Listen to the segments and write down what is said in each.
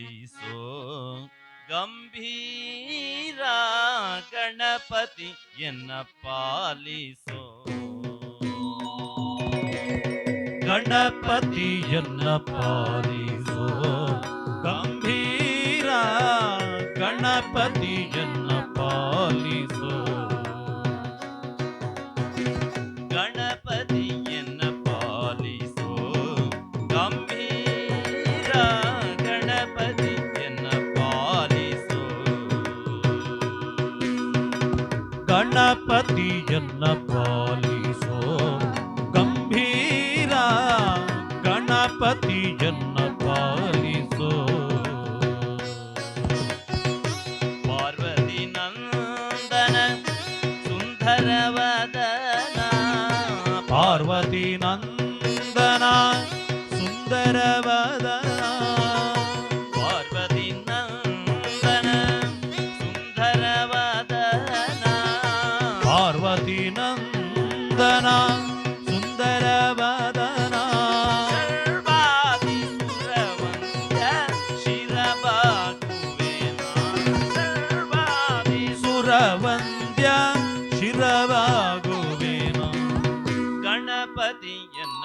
ಪಾಲಿಸೋ ಗಂಭೀರ ಗಣಪತಿ ಎನ್ನ ಪಾಲಿಸೋ. ಗಣಪತಿಯನ್ನ ಪಾಲಿಸೋ ಗಣಪತಿಯನ್ನ ಪಾಲಿಸೋ ಗಂಭೀರ ಗಣಪತಿಯನ್ನ ಪಾಲಿಸೋ ಪಾರ್ವತಿ ನಂದನ ಸುಂದರವದನ ಪಾರ್ವತಿ ನಂದನ ಸುಂದರವದನ கோடி நந்தனா சுந்தரவதனா. சுரவந்திய சிரவாகுவேனா. கணபதி என்ன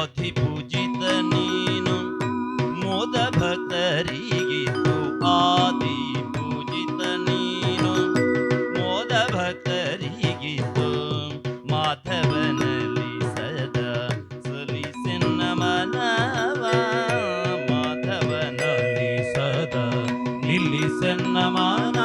ಆದಿಪೂಜಿತ ನೀನು ಮೋದ ಭಕ್ತರಿಗಿದ್ದು ಆದಿ ಪೂಜಿತ ನೀನು. ಮೋದ ಭಕ್ತರಿಗಿದ್ದು ಮಾಧವನಲ್ಲಿ ಸದಾ ಸದಾ ನಿಲ್ಲಿಸನ್ನ ಮಾನವ.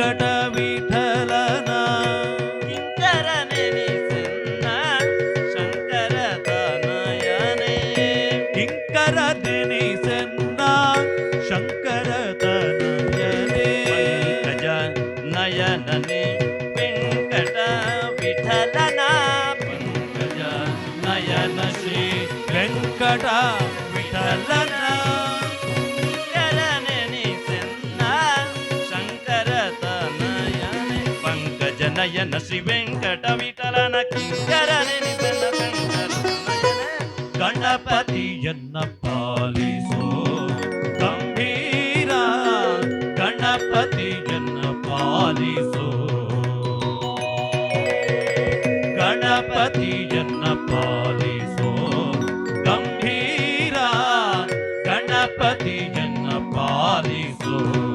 ವೆಂಕಟ ವಿಠಲನ ಕಿಂಕರ ನೆನೆಸೆನ್ನ ಶಂಕರ ತನಯನೇ ಕಿಂಕರ ನೆನೆಸನ್ನ ಶಂಕರ ತನಯನೇ ಪಂಕಜ ನಯನನೇ ವೆಂಕಟ ವಿಠಲನ ಪಂಕಜ ನಯನ ಶ್ರೀ ವೆಂಕಟ ವಿಠಲನ ನಯನ ಶ್ರೀ ವೆಂಕಟ ವಿಠಲನ ಕಿಂಕರ ಗಣಪತಿಯನ್ನ ಪಾಲಿಸೋ. ಗಂಭೀರ ಗಣಪತಿಯನ್ನ ಪಾಲಿಸೋ. ಗಣಪತಿಯನ್ನ ಪಾಲಿಸೋ. ಗಂಭೀರ ಗಣಪತಿಯನ್ನ ಪಾಲಿಸೋ.